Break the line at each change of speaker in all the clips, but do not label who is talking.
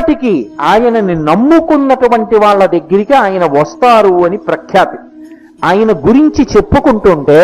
ఎప్పటికీ ఆయనని నమ్ముకున్నటువంటి వాళ్ళ దగ్గరికి ఆయన వస్తారు అని ప్రఖ్యాతి. ఆయన గురించి చెప్పుకుంటుంటే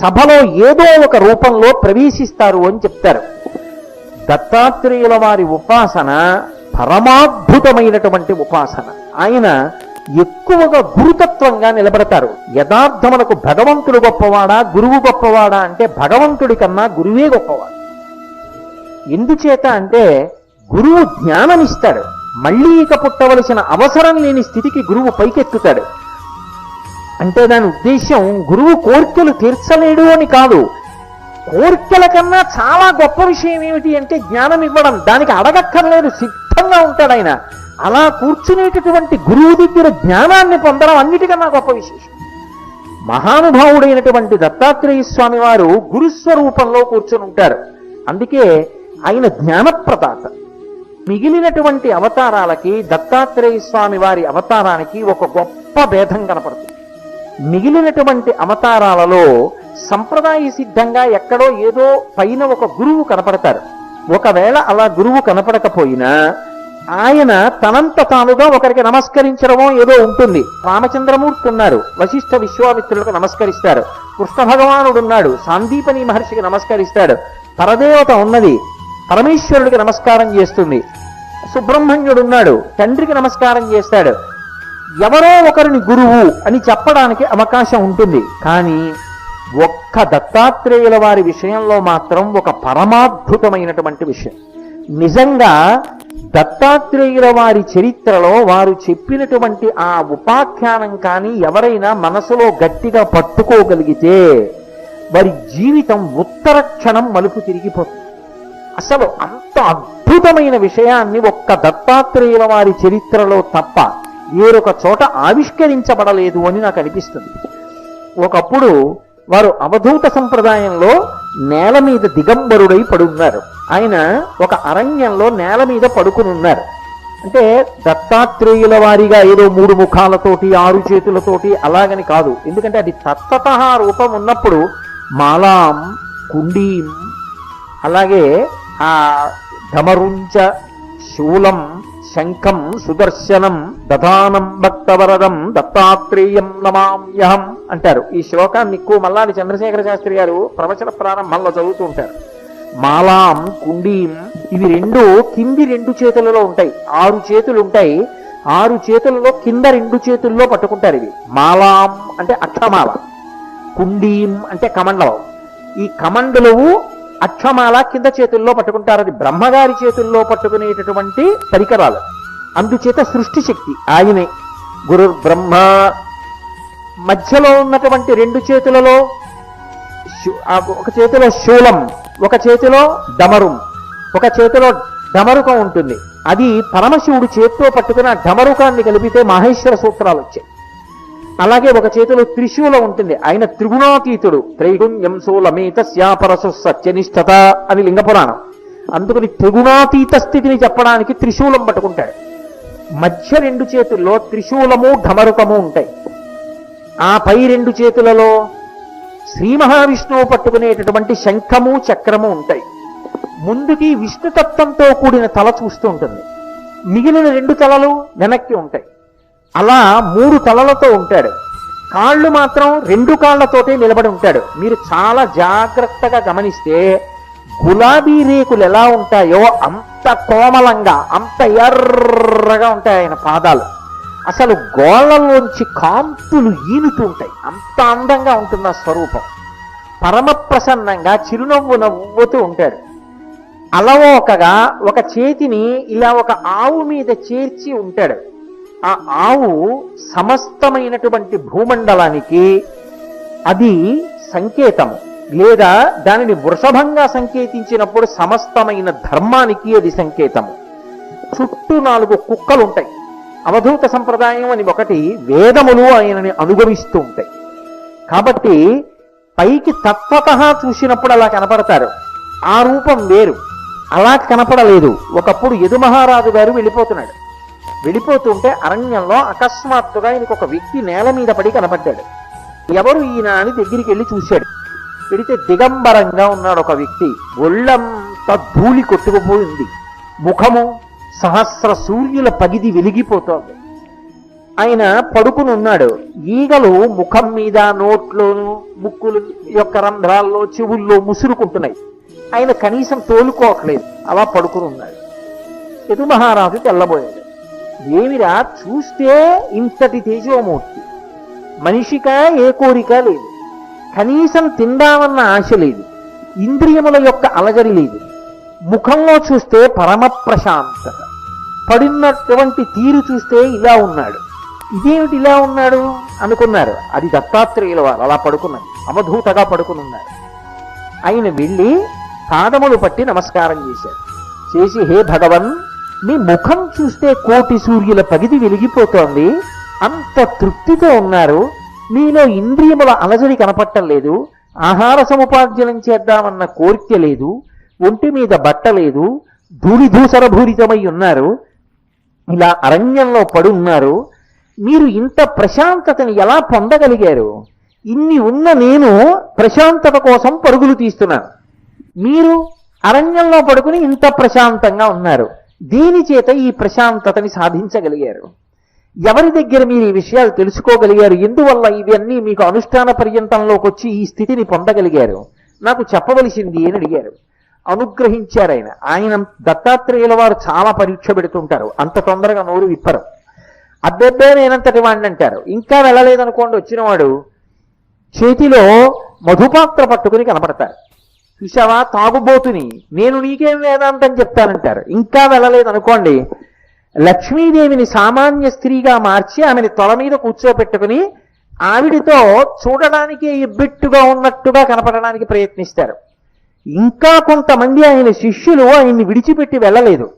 సభలో ఏదో ఒక రూపంలో ప్రవేశిస్తారు అని చెప్తారు. దత్తాత్రేయుల వారి ఉపాసన పరమాద్భుతమైనటువంటి ఉపాసన. ఆయన ఎక్కువగా గురుతత్వంగా నిలబడతారు. యథార్థమునకు భగవంతుడు గొప్పవాడా గురువు గొప్పవాడా అంటే భగవంతుడి కన్నా గురువే గొప్పవాడు. ఎందుచేత అంటే గురువు జ్ఞానమిస్తాడు. మళ్ళీ ఇక పుట్టవలసిన అవసరం లేని స్థితికి గురువు పైకెత్తుతాడు. అంటే దాని ఉద్దేశం గురువు కోర్కెలు తీర్చలేడు అని కాదు. కోర్కెల కన్నా చాలా గొప్ప విషయం ఏమిటి అంటే జ్ఞానం ఇవ్వడం. దానికి అడగక్కర్లేదు సిద్ధంగా ఉంటాడు ఆయన. అలా కూర్చునేటటువంటి గురువు దగ్గర జ్ఞానాన్ని పొందడం అన్నిటికన్నా గొప్ప విశేషం. మహానుభావుడైనటువంటి దత్తాత్రేయ స్వామి వారు గురుస్వరూపంలో కూర్చొని ఉంటారు. అందుకే ఆయన జ్ఞానప్రదాత. మిగిలినటువంటి అవతారాలకి దత్తాత్రేయ స్వామి వారి అవతారానికి ఒక గొప్ప భేదం కనపడుతుంది. మిగిలినటువంటి అవతారాలలో సంప్రదాయ సిద్ధంగా ఎక్కడో ఏదో పైన ఒక గురువు కనపడతారు. ఒకవేళ అలా గురువు కనపడకపోయినా ఆయన తనంత తానుగా ఒకరికి నమస్కరించడమో ఏదో ఉంటుంది. రామచంద్రమూర్తి ఉన్నారు వశిష్ఠ విశ్వామిత్రులకు నమస్కరిస్తారు. కృష్ణ భగవానుడు ఉన్నాడు సాందీపని మహర్షికి నమస్కరిస్తాడు. పరదేవత ఉన్నది పరమేశ్వరుడికి నమస్కారం చేస్తుంది. సుబ్రహ్మణ్యుడు ఉన్నాడు తండ్రికి నమస్కారం చేస్తాడు. ఎవరో ఒకరిని గురువు అని చెప్పడానికి అవకాశం ఉంటుంది. కానీ ఒక్క దత్తాత్రేయుల వారి విషయంలో మాత్రం ఒక పరమాద్భుతమైనటువంటి విషయం. నిజంగా దత్తాత్రేయుల వారి చరిత్రలో వారు చెప్పినటువంటి ఆ ఉపాఖ్యానం కానీ ఎవరైనా మనసులో గట్టిగా పట్టుకోగలిగితే వారి జీవితం ఉత్తర క్షణం మలుపు తిరిగిపోతుంది అసలు అంత అద్భుతమైన విషయాన్ని ఒక్క దత్తాత్రేయుల వారి చరిత్రలో తప్ప వేరొక చోట ఆవిష్కరించబడలేదు అని నాకు అనిపిస్తుంది. ఒకప్పుడు వారు అవధూత సంప్రదాయంలో నేల మీద దిగంబరుడై పడున్నారు. ఆయన ఒక అరణ్యంలో నేల మీద పడుకుని ఉన్నారు. అంటే దత్తాత్రేయుల వారిగా ఏదో మూడు ముఖాలతోటి ఆరు చేతులతోటి అలాగని కాదు. ఎందుకంటే అది తత్తత రూపం ఉన్నప్పుడు మాలాం కుండీం అలాగే ఆ శూలం శంఖం సుదర్శనం దధానం భక్తవరదం దత్తాత్రేయం నమామ్యహం అంటారు. ఈ శ్లోకాన్ని ఎక్కువ మల్లాది చంద్రశేఖర శాస్త్రి గారు ప్రవచన ప్రారంభంలో చదువుతూ ఉంటారు. మాలాం కుండీం ఇవి రెండు కింది రెండు చేతులలో ఉంటాయి. ఆరు చేతులు ఉంటాయి. ఆరు చేతులలో కింద రెండు చేతుల్లో పట్టుకుంటారు ఇవి. మాలాం అంటే అక్షమాల. కుండీం అంటే కమండలం. ఈ కమండలవు అక్షమాల కింద చేతుల్లో పట్టుకుంటారు అది బ్రహ్మగారి చేతుల్లో పట్టుకునేటటువంటి పరికరాలు. అందుచేత సృష్టి శక్తి ఆయనే. గురు బ్రహ్మ మధ్యలో ఉన్నటువంటి రెండు చేతులలో ఒక చేతిలో శూలం ఒక చేతిలో డమరుం ఒక చేతిలో డమరుకం ఉంటుంది. అది పరమశివుడు చేత్తో పట్టుకున్న డమరుకాన్ని కలిపితే మహేశ్వర సూత్రాలు వచ్చాయి. అలాగే ఒక చేతిలో త్రిశూలం ఉంటుంది. ఆయన త్రిగుణాతీతుడు. త్రైగుణ్యం సోలమేత శ్యాపరసు సత్యనిష్టత అని లింగపురాణం. అందుకని త్రిగుణాతీత స్థితిని చెప్పడానికి త్రిశూలం పట్టుకుంటాడు. మధ్య రెండు చేతుల్లో త్రిశూలము ఢమరుకము ఉంటాయి. ఆ పై రెండు చేతులలో శ్రీ మహావిష్ణువు పట్టుకునేటటువంటి శంఖము చక్రము ఉంటాయి. ముందుకి విష్ణుతత్వంతో కూడిన తల చూస్తూ ఉంటుంది. మిగిలిన రెండు తలలు వెనక్కి ఉంటాయి. అలా మూడు తలలతో ఉంటాడు. కాళ్ళు మాత్రం రెండు కాళ్ళతోటే నిలబడి ఉంటాడు. మీరు చాలా జాగ్రత్తగా గమనిస్తే గులాబీ రేకులు ఎలా ఉంటాయో అంత కోమలంగా అంత ఎర్రగా ఉంటాయి ఆయన పాదాలు. అసలు గోళ్ళలోంచి కాంతులు ఈనుతూ ఉంటాయి. అంత అందంగా ఉంటుంది ఆ స్వరూపం. పరమ ప్రసన్నంగా చిరునవ్వు నవ్వుతూ ఉంటాడు. అలవోకగా ఒక చేతిని ఇలా ఒక ఆవు మీద చేర్చి ఉంటాడు. ఆ ఆవు సమస్తమైనటువంటి భూమండలానికి అది సంకేతము. లేదా దానిని వృషభంగా సంకేతించినప్పుడు సమస్తమైన ధర్మానికి అది సంకేతము. చుట్టూ నాలుగు కుక్కలు ఉంటాయి అవధూత సంప్రదాయం అని ఒకటి వేదములు ఆయనని అనుగమిస్తూ ఉంటాయి. కాబట్టి పైకి తత్వత చూసినప్పుడు అలా కనపడతారు. ఆ రూపం వేరు. అలా కనపడలేదు. ఒకప్పుడు యదు మహారాజు గారు వెళ్ళిపోతున్నాడు. వెళ్ళిపోతుంటే అరణ్యంలో అకస్మాత్తుగా ఆయనకు ఒక వ్యక్తి నేల మీద పడి కనపడ్డాడు. ఎవరు ఈయన అని దగ్గరికి వెళ్ళి చూశాడు. పెడితే దిగంబరంగా ఉన్నాడు ఒక వ్యక్తి. ఒళ్ళంతా ధూళి కొట్టుకుపోయింది. ముఖము సహస్ర సూర్యుల పగిది వెలిగిపోతోంది. ఆయన పడుకుని ఉన్నాడు ఈగలు ముఖం మీద నోట్లోను ముక్కులు యొక్క రంధ్రాల్లో చెవుల్లో ముసురుకుంటున్నాయి. ఆయన కనీసం తోలుకోవట్లేదు. అలా పడుకుని ఉన్నాడు యదు మహారాజు తెల్లబోయాడు. ఏమిరా చూస్తే ఇంతటి తేజోమూర్తి? మనిషిక ఏ కోరిక లేదు. కనీసం తిందామన్న ఆశ లేదు. ఇంద్రియముల యొక్క అలజడి లేదు. ముఖంలో చూస్తే పరమ ప్రశాంతత పడినటువంటి తీరు చూస్తే ఇలా ఉన్నాడు. ఇదేమిటి ఇలా ఉన్నాడు? అనుకున్నారు. అది దత్తాత్రేయుల వారు. అలా పడుకున్నది అవధూతగా పడుకుని ఉన్నారు ఆయన వెళ్ళి పాదములు పట్టి నమస్కారం చేశారు. చేసి హే భగవన్ మీ ముఖం చూస్తే కోటి సూర్యుల పగిది వెలిగిపోతోంది. అంత తృప్తితో ఉన్నారు. మీలో ఇంద్రియముల అలజడి కనపట్టం లేదు. ఆహార సముపార్జనం చేద్దామన్న కోరిక లేదు. ఒంటి మీద బట్ట లేదు. ధూళి దూసరభూరితమై ఉన్నారు. ఇలా అరణ్యంలో పడి ఉన్నారు మీరు ఇంత ప్రశాంతతని ఎలా పొందగలిగారు? ఇన్ని ఉన్న నేను ప్రశాంతత కోసం పరుగులు తీస్తున్నాను. మీరు అరణ్యంలో పడుకుని ఇంత ప్రశాంతంగా ఉన్నారు. దీని చేత ఈ ప్రశాంతతని సాధించగలిగారు. ఎవరి దగ్గర మీరు ఈ విషయాలు తెలుసుకోగలిగారు? ఎందువల్ల ఇవన్నీ మీకు అనుష్ఠాన పర్యంతంలోకి వచ్చి ఈ స్థితిని పొందగలిగారు? నాకు చెప్పవలసింది అని అడిగారు. అనుగ్రహించారు ఆయన. ఆయన దత్తాత్రేయుల వారు చాలా పరీక్ష పెడుతుంటారు. అంత తొందరగా నోరు విప్పరు. అబ్బెబ్బే నేనంతటి వాడిని అంటారు. ఇంకా వెళ్ళలేదనుకోండి వచ్చినవాడు చేతిలో మధుపాత్ర పట్టుకుని కనపడతారు. చూసావా? తాగుబోతుని. నేను నీకేం వేదాంతం చెప్తానంటారు. ఇంకా వెళ్ళలేదు అనుకోండి లక్ష్మీదేవిని సామాన్య స్త్రీగా మార్చి ఆమెని తొల మీద కూర్చోబెట్టుకుని ఆవిడితో చూడడానికి ఇబ్బెట్టుగా ఉన్నట్టుగా కనపడడానికి ప్రయత్నిస్తారు. ఇంకా కొంతమంది ఆయన శిష్యులు ఆయన్ని విడిచిపెట్టి వెళ్ళలేదు.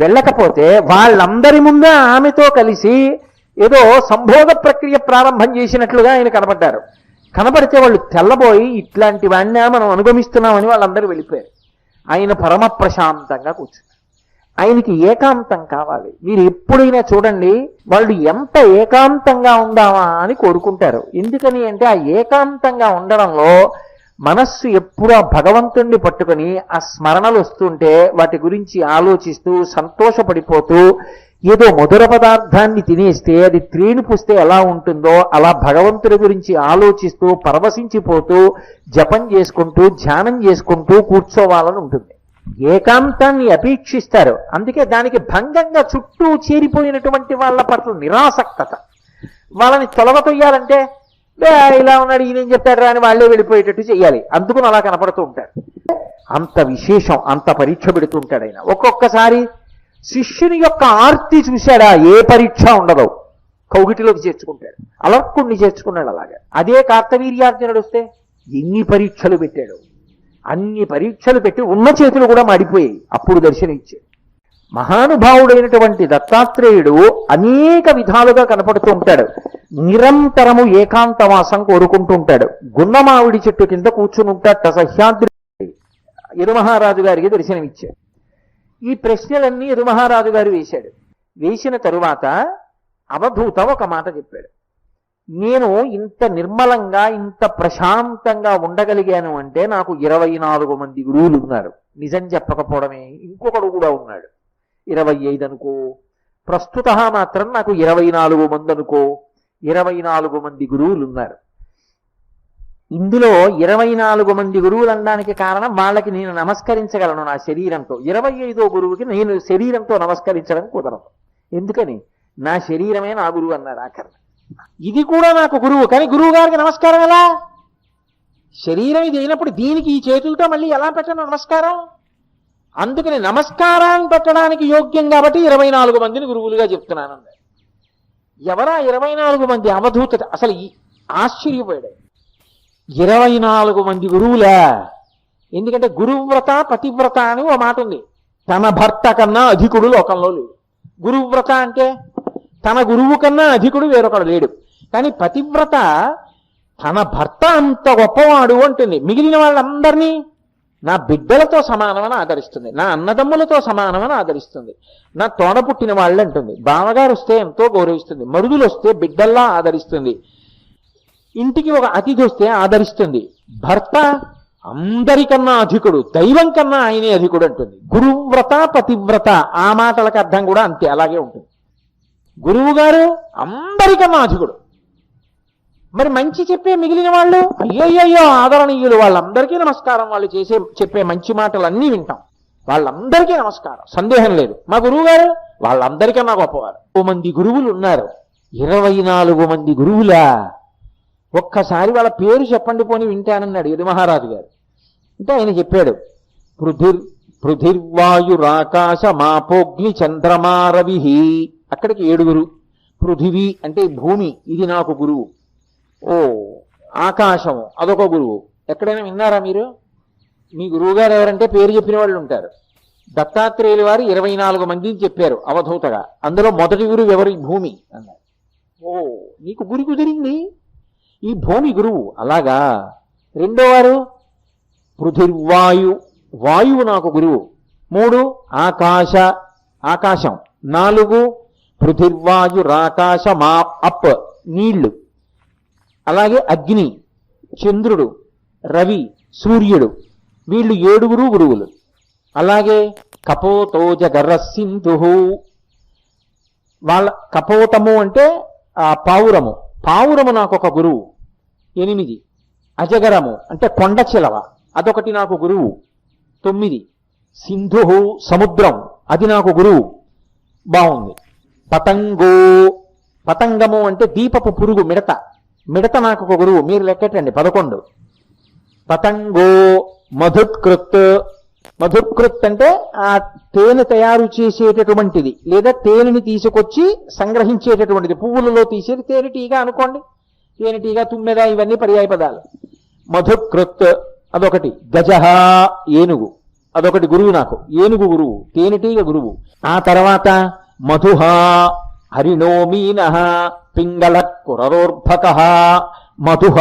వెళ్ళకపోతే వాళ్ళందరి ముందే ఆమెతో కలిసి ఏదో సంభోగ ప్రక్రియ ప్రారంభం చేసినట్లుగా ఆయన కనపడ్డారు. కనపడితే వాళ్ళు తెల్లబోయి ఇట్లాంటి వాడినే మనం అనుగమిస్తున్నామని వాళ్ళందరూ వెళ్ళిపోయారు. ఆయన పరమ ప్రశాంతంగా కూర్చున్నారు. ఆయనకి ఏకాంతం కావాలి. మీరు ఎప్పుడైనా చూడండి వాళ్ళు ఎంత ఏకాంతంగా ఉందామా అని కోరుకుంటారు. ఎందుకని అంటే ఆ ఏకాంతంగా ఉండడంలో మనస్సు ఎప్పుడూ ఆ భగవంతుణ్ణి పట్టుకొని ఆ స్మరణలు వస్తుంటే వాటి గురించి ఆలోచిస్తూ సంతోషపడిపోతూ ఏదో మధుర పదార్థాన్ని తినేస్తే అది త్రేణి పుస్తే ఎలా ఉంటుందో అలా భగవంతుడి గురించి ఆలోచిస్తూ పరవశించిపోతూ జపం చేసుకుంటూ ధ్యానం చేసుకుంటూ కూర్చోవాలని ఉంటుంది. ఏకాంతాన్ని అపేక్షిస్తారు. అందుకే దానికి భంగంగా చుట్టూ చేరిపోయినటువంటి వాళ్ళ పట్ల నిరాసక్తత. వాళ్ళని తొలగతొయ్యాలంటే ఇలా ఉన్నాడు ఈయనేం చెప్తాడు అని వాళ్ళే వెళ్ళిపోయేటట్టు చేయాలి అందుకుని అలా కనపడుతూ ఉంటారు. అంత విశేషం అంత పరీక్ష పెడుతూ ఉంటాడు ఆయన. ఒక్కొక్కసారి శిష్యుని యొక్క ఆర్తి చూశాడా. ఏ పరీక్ష ఉండదు. కౌగిటిలోకి చేర్చుకుంటాడు. అలర్కుణ్ణి చేర్చుకున్నాడు అలాగా. అదే కార్తవీర్యార్జునుడు వస్తే ఎన్ని పరీక్షలు పెట్టాడు? అన్ని పరీక్షలు పెట్టి ఉన్న చేతులు కూడా మాడిపోయాయి. అప్పుడు దర్శనమిచ్చాడు మహానుభావుడైనటువంటి దత్తాత్రేయుడు అనేక విధాలుగా కనపడుతూ ఉంటాడు. నిరంతరము ఏకాంతవాసం కోరుకుంటూ ఉంటాడు. గున్నమావిడి చెట్టు కింద కూర్చుని ఉంటాడట సహ్యాద్రి యదుమహారాజు గారికి దర్శనమిచ్చాడు ఈ ప్రశ్నలన్నీ యదుమహారాజు గారు వేశాడు. వేసిన తరువాత అవధూత ఒక మాట చెప్పాడు. నేను ఇంత నిర్మలంగా ఇంత ప్రశాంతంగా ఉండగలిగాను అంటే నాకు ఇరవై నాలుగు మంది గురువులు ఉన్నారు. నిజం చెప్పకపోవడమే. ఇంకొకడు కూడా ఉన్నాడు. ఇరవై ఐదు అనుకో. ప్రస్తుత మాత్రం నాకు ఇరవై నాలుగు మంది అనుకో. ఇరవై నాలుగు మంది గురువులు ఉన్నారు. ఇందులో ఇరవై నాలుగు మంది గురువులు అనడానికి కారణం వాళ్ళకి నేను నమస్కరించగలను నా శరీరంతో. ఇరవై ఐదో గురువుకి నేను శరీరంతో నమస్కరించడం కుదరదు. ఎందుకని? నా శరీరమే నా గురువు అన్నారు ఆఖరణ ఇది కూడా నాకు గురువు. కానీ గురువు గారికి నమస్కారం ఎలా? శరీరం ఇది అయినప్పుడు దీనికి ఈ చేతులతో మళ్ళీ ఎలా పెట్టను నమస్కారం? అందుకని నమస్కారాన్ని పెట్టడానికి యోగ్యం కాబట్టి ఇరవై నాలుగు మందిని గురువులుగా చెప్తున్నాను. ఎవరా ఇరవై నాలుగు మంది అవధూత అసలు ఆశ్చర్యపోయాడు. ఇరవై నాలుగు మంది గురువులా. ఎందుకంటే గురువ్రత పతివ్రత అని ఓ మాట ఉంది. తన భర్త కన్నా అధికుడు లోకంలో లేడు. గురువ్రత అంటే తన గురువు కన్నా అధికుడు వేరొకడు లేడు. కానీ పతివ్రత తన భర్త అంత గొప్పవాడు అంటుంది. మిగిలిన వాళ్ళందరినీ నా బిడ్డలతో సమానమని ఆదరిస్తుంది. నా అన్నదమ్ములతో సమానమని ఆదరిస్తుంది. నా తోడ పుట్టిన వాళ్ళు అంటుంది బావగారు వస్తే ఎంతో గౌరవిస్తుంది. మరుదులు వస్తే బిడ్డల్లా ఆదరిస్తుంది. ఇంటికి ఒక అతిథి వస్తే ఆదరిస్తుంది. భర్త అందరికన్నా అధికుడు దైవం కన్నా ఆయనే అధికుడు అంటుంది. గురువ్రత పతివ్రత ఆ మాటలకు అర్థం కూడా అంతే అలాగే ఉంటుంది. గురువు గారు అందరికన్నా అధికుడు. మరి మంచి చెప్పే మిగిలిన వాళ్ళు అయ్యయ్యో ఆదరణీయులు వాళ్ళందరికీ నమస్కారం వాళ్ళు చేసే చెప్పే మంచి మాటలు అన్నీ వింటాం. వాళ్ళందరికీ నమస్కారం సందేహం లేదు. మా గురువు గారు వాళ్ళందరికన్నా గొప్పవారు. ఓ మంది గురువులు ఉన్నారు. ఇరవై నాలుగు మంది గురువులా. ఒక్కసారి వాళ్ళ పేరు చెప్పండి పోని వింటానన్నాడు యదు మహారాజు గారు. అంటే ఆయన చెప్పాడు పృథిర్ పృథిర్వాయురాకాశ మాపోగ్ని చంద్రమారవి. అక్కడికి ఏడుగురు పృథివీ అంటే భూమి ఇది నాకు గురువు. ఓ ఆకాశము అదొక గురువు. ఎక్కడైనా విన్నారా మీరు? మీ గురువుగారు ఎవరంటే పేరు చెప్పిన వాళ్ళు ఉంటారు. దత్తాత్రేయుల వారు ఇరవై నాలుగు మందిని చెప్పారు అవధూతగా. అందులో మొదటి గురువు ఎవరి? భూమి అన్నారు ఓ నీకు గురి కుదిరింది? ఈ భూమి గురువు అలాగా? రెండో వారు పృథిర్వాయు వాయువు నాకు గురువు. మూడు ఆకాశ ఆకాశం. నాలుగు పృథిర్వాయు రాకాశ మా అప్ నీళ్ళు అలాగే అగ్ని చంద్రుడు రవి సూర్యుడు. వీళ్ళు ఏడుగురు గురువులు. అలాగే కపోతోజ గర్రసింధు వాళ్ళ కపోతము అంటే ఆ పావురము. పావురము నాకు ఒక గురువు. ఎనిమిది. అజగరము అంటే కొండ చిలవ అదొకటి నాకు గురువు. తొమ్మిది. సింధు సముద్రం అది నాకు గురువు. బాగుంది పతంగో. పతంగము అంటే దీపపు పురుగు మిడత. మిడత నాకు ఒక గురువు. మీరు లెక్కటండి పదకొండు. పతంగో. మధుకృత్ మధుత్కృత్ అంటే ఆ తేనె తయారు చేసేటటువంటిది లేదా తేనెని తీసుకొచ్చి సంగ్రహించేటటువంటిది. పువ్వులలో తీసేది తేనెటీగా అనుకోండి. తేనెటీగ తుమ్మెద? ఇవన్నీ పర్యాయ పదాలు. మధుకృత్ అదొకటి. గజహ ఏనుగు. అదొకటి గురువు నాకు. ఏనుగు గురువు. తేనెటీగ గురువు. ఆ తర్వాత మధుహ హరిణో మీన పింగళ కురరోర్భక మధుహ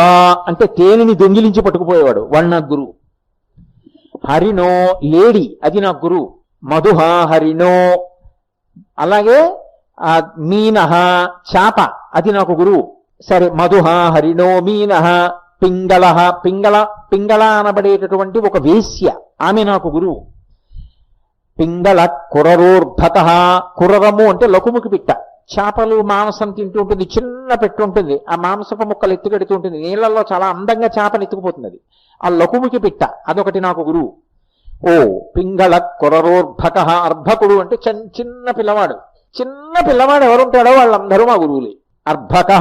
అంటే తేనెని దొంగిలించి పట్టుకుపోయేవాడు. వాడు నాకు గురువు. హరిణో లేడి. అది నాకు గురువు. మధుహ హరిణో. అలాగే ఆ మీనహ చాప. అది నాకు గురువు. సరే మధుహ హరిణోమీన పింగళ పింగళ పింగళ అనబడేటటువంటి ఒక వేశ్య. ఆమె నాకు గురువు. పింగళ కురరోర్భక కురరము అంటే లకుముకి పిట్ట. చేపలు మాంసం తింటూ ఉంటుంది చిన్న పెట్టు ఉంటుంది. ఆ మాంసపు ముక్కలు ఎత్తుకెడుతూ ఉంటుంది. నీళ్ళల్లో చాలా అందంగా చేపలు ఎత్తుకుపోతున్నది. ఆ లకుముకి పిట్ట. అదొకటి నాకు గురువు. ఓ పింగళ కురరోర్భక అర్భకుడు అంటే చిన్న పిల్లవాడు. చిన్న పిల్లవాడు ఎవరుంటాడో వాళ్ళందరూ మా గురువులే. అర్భక.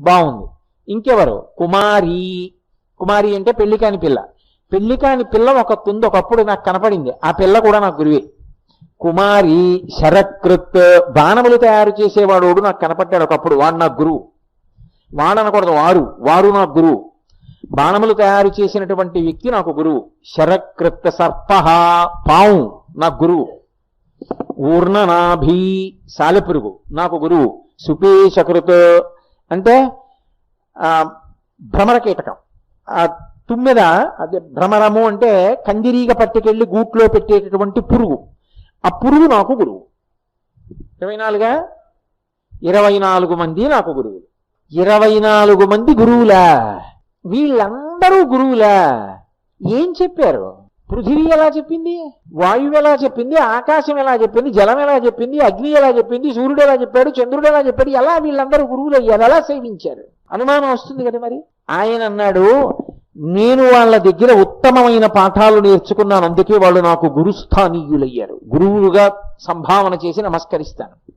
బాగుంది ఇంకెవరు? కుమారి. కుమారి అంటే పెళ్ళి కాని పిల్ల. పెళ్ళి కాని పిల్ల ఒక తుంది ఒకప్పుడు నాకు కనపడింది. ఆ పిల్ల కూడా నాకు గురువే. కుమారి శరకృత్ బాణములు తయారు చేసేవాడు నాకు కనపడ్డాడు ఒకప్పుడు. వాడు నా గురువు. వాడనకూడదు వారు. వారు నా గురువు. బాణములు తయారు చేసినటువంటి వ్యక్తి నాకు గురువు. శరకృత్ సర్ప. పావు. నా గురువు. ఊర్ణనాభి సాలెపురుగు. నాకు గురువు. సుపేశకృత్ అంటే భ్రమర కీటకం ఆ తుమ్మెద అదే భ్రమరము అంటే కందిరీగ పట్టుకెళ్ళి గూట్లో పెట్టేటటువంటి పురుగు. ఆ పురుగు నాకు గురువు. ఇరవై నాలుగా? ఇరవై నాలుగు మంది నాకు గురువులు. ఇరవై నాలుగు మంది గురువులా. వీళ్ళందరూ గురువులా. ఏం చెప్పారు? పృథివీ ఎలా చెప్పింది? వాయువు ఎలా చెప్పింది? ఆకాశం ఎలా చెప్పింది? జలం ఎలా చెప్పింది? అగ్ని ఎలా చెప్పింది? సూర్యుడు ఎలా చెప్పాడు? చంద్రుడు ఎలా చెప్పాడు? ఎలా వీళ్ళందరూ గురువులు అయ్యారు? ఎలా సేవించారు? అనుమానం వస్తుంది కదా మరి? ఆయన అన్నాడు నేను వాళ్ళ దగ్గర ఉత్తమమైన పాఠాలు నేర్చుకున్నాను. అందుకే వాళ్ళు నాకు గురుస్థానీయులయ్యారు. గురువులుగా సంభావన చేసి నమస్కరిస్తాను.